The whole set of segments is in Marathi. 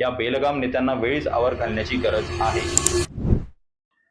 या बेलगाम नेत्यांना वेळीच आवर घालण्याची गरज आहे.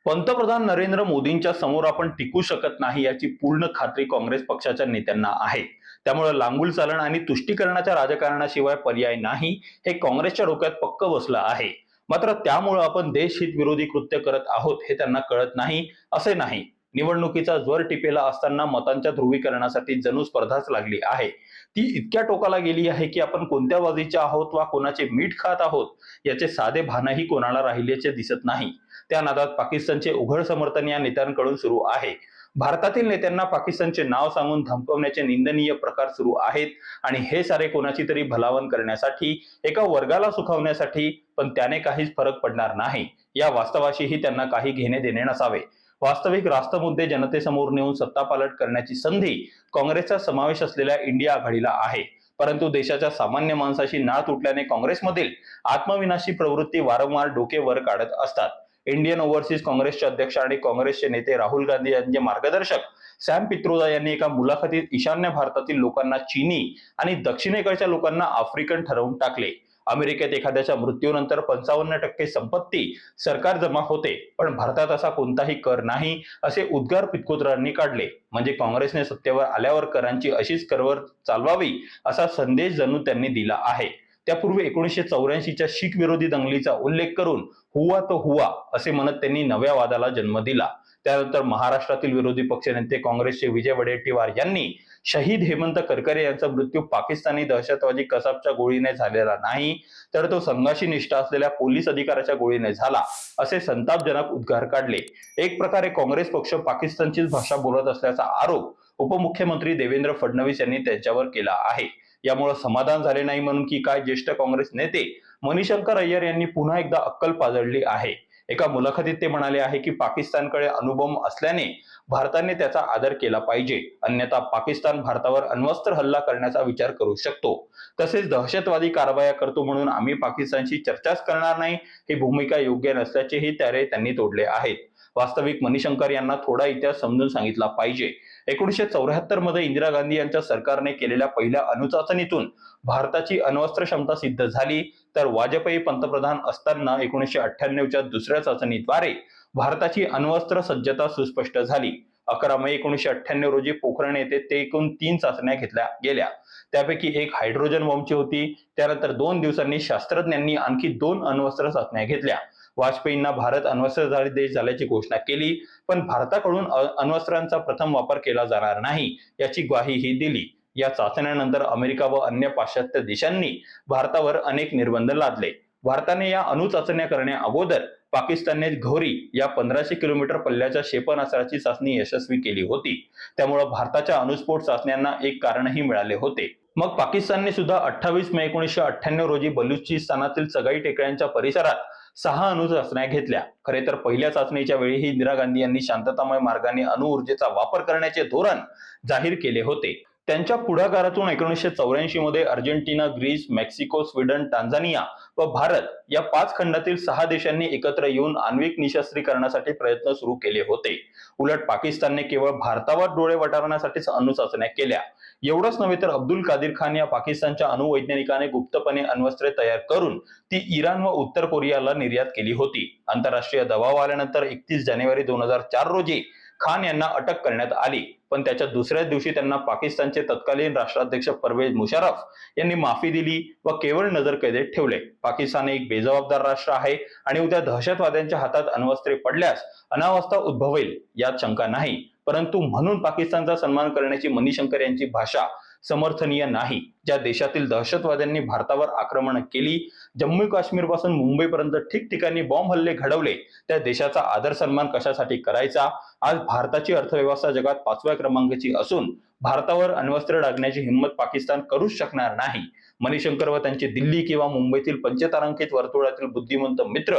पंतप्रधान नरेंद्र मोदींच्या समोर आपण टिकू शकत नाही याची पूर्ण खात्री काँग्रेस पक्षाच्या नेत्यांना आहे. त्यामुळे लांगुल चालण आणि तुष्टीकरणाच्या राजकारणाशिवाय पर्याय नाही हे काँग्रेसच्या डोक्यात पक्क बसलं आहे. मात्र त्यामुळे आपण देशहित विरोधी कृत्य करत आहोत हे त्यांना कळत नाही असे नाही. निवडणुकीचा ज्वर टिपेला असताना मतांच्या ध्रुवीकरणासाठी जणू स्पर्धाच लागली आहे. ती इतक्या टोकाला गेली आहे की आपण कोणत्या बाजूचे आहोत वा कोणाचे मीठ खात आहोत याचे साधे भानही कोणाला राहिल्याचे दिसत नाही. त्या नादात पाकिस्तानचे उघड समर्थन या नेत्यांकडून सुरू आहे. भारतातील नेत्यांना पाकिस्तानचे नाव सांगून धमकवण्याचे निंदनीय प्रकार सुरू आहेत आणि हे सारे कोणाची तरी भलावण करण्यासाठी एका वर्गाला सुखावण्यासाठी पण त्याने काहीच फरक पडणार नाही. या वास्तवाशीही त्यांना काही घेणे देणे नसावे. वास्तविक रास्त मुद्दे जनतेसमोर नेऊन सत्तापालट करण्याची संधी काँग्रेसचा समावेश असलेल्या इंडिया आघाडीला आहे. परंतु देशाच्या सामान्य माणसाशी नाळ तुटल्याने काँग्रेसमधील आत्मविनाशी प्रवृत्ती वारंवार डोके वर काढत असतात. इंडियन ओव्हरसीज काँग्रेसचे अध्यक्ष आणि काँग्रेसचे नेते राहुल गांधी यांचे मार्गदर्शक सॅम पित्रोदा यांनी एका मुलाखतीत ईशान्य भारतातील लोकांना चीनी आणि दक्षिणेकडच्या लोकांना आफ्रिकन ठरवून टाकले. अमेरिकेत एखाद्याच्या मृत्यूनंतर पंचावन्न टक्के संपत्ती सरकार जमा होते पण भारतात असा कोणताही कर नाही असे उद्गार पितकोतरांनी काढले. म्हणजे काँग्रेसने सत्तेवर आल्यावर करांची अशीच करवर चालवावी असा संदेश जणू त्यांनी दिला आहे. त्यापूर्वी एकोणीसशे चौऱ्याऐंशीच्या शीख विरोधी दंगलीचा उल्लेख करून हुवा तो हुवा असे म्हणत त्यांनी नव्या वादाला जन्म दिला. त्यानंतर महाराष्ट्रातील विरोधी पक्षनेते काँग्रेसचे विजय वडेट्टीवार यांनी शहीद हेमंत करकरे यांचा मृत्यू पाकिस्तानी दहशतवादी कसाबच्या गोळीने झालेला नाही तर तो संघाशी निष्ठा असलेल्या पोलीस अधिकाऱ्याच्या गोळीने झाला असे संतापजनक उद्गार काढले. एक प्रकारे काँग्रेस पक्ष पाकिस्तानचीच भाषा बोलत असल्याचा आरोप उपमुख्यमंत्री देवेंद्र फडणवीस यांनी त्यांच्यावर केला आहे. यामुळे समाधान झाले नाही म्हणून की काय ज्येष्ठ काँग्रेस नेते मणिशंकर अय्यर यांनी पुन्हा एकदा अक्कल पाजळली आहे. एका मुलाखतीत ते म्हणाले आहे की पाकिस्तानकडे अणुबॉम्ब असल्याने भारताने त्याचा आदर केला पाहिजे. अन्यथा पाकिस्तान भारतावर अण्वस्त्र हल्ला करण्याचा विचार करू शकतो. तसेच दहशतवादी कारवाया करतो म्हणून आम्ही पाकिस्तानशी चर्चाच करणार नाही. ही भूमिका योग्य नसल्याचेही त्यारे त्यांनी तोडले आहेत. वास्तविक मणिशंकर यांना थोडा इतिहास समजून सांगितला पाहिजे. एकोणीसशे चौऱ्याहत्तरमध्ये इंदिरा गांधी यांच्या सरकारने केलेल्या पहिल्या अणुचाचणीतून भारताची अण्वस्त्र क्षमता सिद्ध झाली. तर वाजपेयी पंतप्रधान असताना एकोणीसशे अठ्ठ्याण्णवच्या दुसऱ्या चाचणीद्वारे भारताची अण्वस्त्र सज्जता सुस्पष्ट झाली. अकरा मे एकोणीसशे अठ्ठ्याण्णव रोजी पोखरण येथे ते एकूण तीन चाचण्या घेतल्या गेल्या. त्यापैकी एक हायड्रोजन बॉम्बची होती. त्यानंतर दोन दिवसांनी शास्त्रज्ञांनी आणखी दोन अण्वस्त्र चाचण्या घेतल्या. वाजपेयींना भारत अण्वस्त्रधारी देश झाल्याची घोषणा केली पण भारताकडून अण्वस्त्रांचा प्रथम वापर केला जाणार नाही याची ग्वाहीही दिली. या चाचण्यानंतर अमेरिका व अन्य पाश्चात्य देशांनी भारतावर अनेक निर्बंध लादले. भारताने या अणुचाचण्या करण्या अगोदर पाकिस्तानने घोरी या पंधराशे किलोमीटर पल्ल्याच्या क्षेपणास्त्राची चाचणी यशस्वी केली होती. त्यामुळे भारताच्या अणुस्फोट चाचण्यांना एक कारणही मिळाले होते. मग पाकिस्तानने सुद्धा अठ्ठावीस मे एकोणीसशे अठ्ठ्याण्णव रोजी बलुचिस्तानातील सगाई टेकड्यांच्या परिसरात सहा अणुचाचण्या घेतल्या. खरे तर पहिल्या चाचणीच्या वेळीही इंदिरा गांधी यांनी शांततामय मार्गाने अणुऊर्जेचा वापर करण्याचे धोरण जाहीर केले होते. त्यांच्या पुढाकारातून एकोणीसशे चौऱ्याऐंशी मध्ये Argentina Greece Mexico Sweden Tanzania व भारत या पाच खंडातील सहा देशांनी एकत्र येऊन आण्विक निशस्त्रीकरणासाठी प्रयत्न सुरू केले होते. उलट पाकिस्तानने केवळ भारतावर डोळे वटारण्यासाठीच अणुचाचण्या केल्या. एवढंच नव्हे तर अब्दुल कादिर खान या पाकिस्तानच्या अणुवैज्ञानिकाने गुप्तपणे अण्वस्त्रे तयार करून ती इराण व उत्तर कोरियाला निर्यात केली होती. आंतरराष्ट्रीय दबाव आल्यानंतर एकतीस जानेवारी दोन हजार चार रोजी खान यांना अटक करण्यात आली. पण त्याच्या दुसऱ्याच दिवशी त्यांना पाकिस्तानचे तत्कालीन राष्ट्राध्यक्ष परवेज मुशर्रफ यांनी माफी दिली व केवळ नजरकैदेत ठेवले. पाकिस्तान एक बेजबाबदार राष्ट्र आहे आणि उद्या दहशतवाद्यांच्या हातात अण्वस्त्रे पडल्यास अनावस्था उद्भवेल यात शंका नाही. परंतु म्हणून पाकिस्तानचा सन्मान करण्याची मनीशंकर यांची भाषा समर्थनीय नाही. ज्या देशातील दहशतवाद्यांनी भारतावर आक्रमण केली जम्मू काश्मीरपासून मुंबईपर्यंत ठिकठिकाणी बॉम्ब हल्ले घडवले त्या देशाचा आदर सन्मान कशासाठी करायचा? आज भारताची अर्थव्यवस्था जगात पाचव्या क्रमांकाची असून भारतावर अण्वस्त्र डागण्याची हिंमत पाकिस्तान करूच शकणार नाही. मणिशंकर व त्यांचे दिल्ली किंवा मुंबईतील पंचतारांकित वर्तुळातील बुद्धिमंत मित्र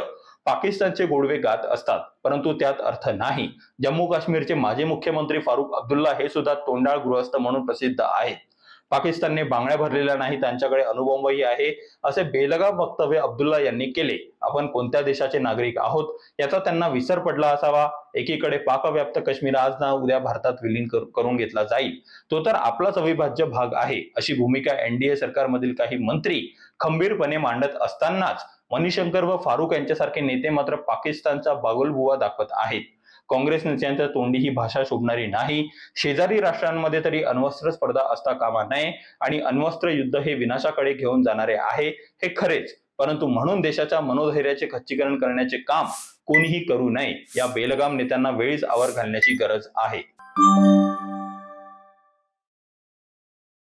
पाकिस्तानचे गोडवे गात असतात परंतु त्यात अर्थ नाही. जम्मू काश्मीरचे माजी मुख्यमंत्री फारुख अब्दुल्ला हे सुद्धा तोंडाळ गृहस्थ म्हणून प्रसिद्ध आहेत. पाकिस्तानने बांगड्या भरलेल्या नाही त्यांच्याकडे अणुबॉम्बही आहे असे बेलगाम वक्तव्य अब्दुल्ला यांनी केले. आपण कोणत्या देशाचे नागरिक आहोत याचा त्यांना विसर पडला असावा. एकीकडे पाकव्याप्त काश्मीर आज ना उद्या भारतात विलीन करून घेतला जाईल. तो तर आपलाच अविभाज्य भाग आहे अशी भूमिका एनडीए सरकारमधील काही मंत्री खंबीरपणे मांडत असतानाच मणिशंकर व फारुख यांच्यासारखे नेते मात्र पाकिस्तानचा बागुलबुवा दाखवत आहेत. काँग्रेस नेत्यांच्या तोंडी ही भाषा शोभणारी नाही शेजारी राष्ट्रांमध्ये तरी अण्वस्त्र स्पर्धा असता कामा नये आणि अण्वस्त्र युद्ध हे विनाशाकडे घेऊन जाणारे आहे हे खरेच. परंतु म्हणून देशाच्या मनोधैर्याचे खच्चीकरण करण्याचे काम कोणीही करू नये या बेलगाम नेत्यांना वेळीच आवर घालण्याची गरज आहे.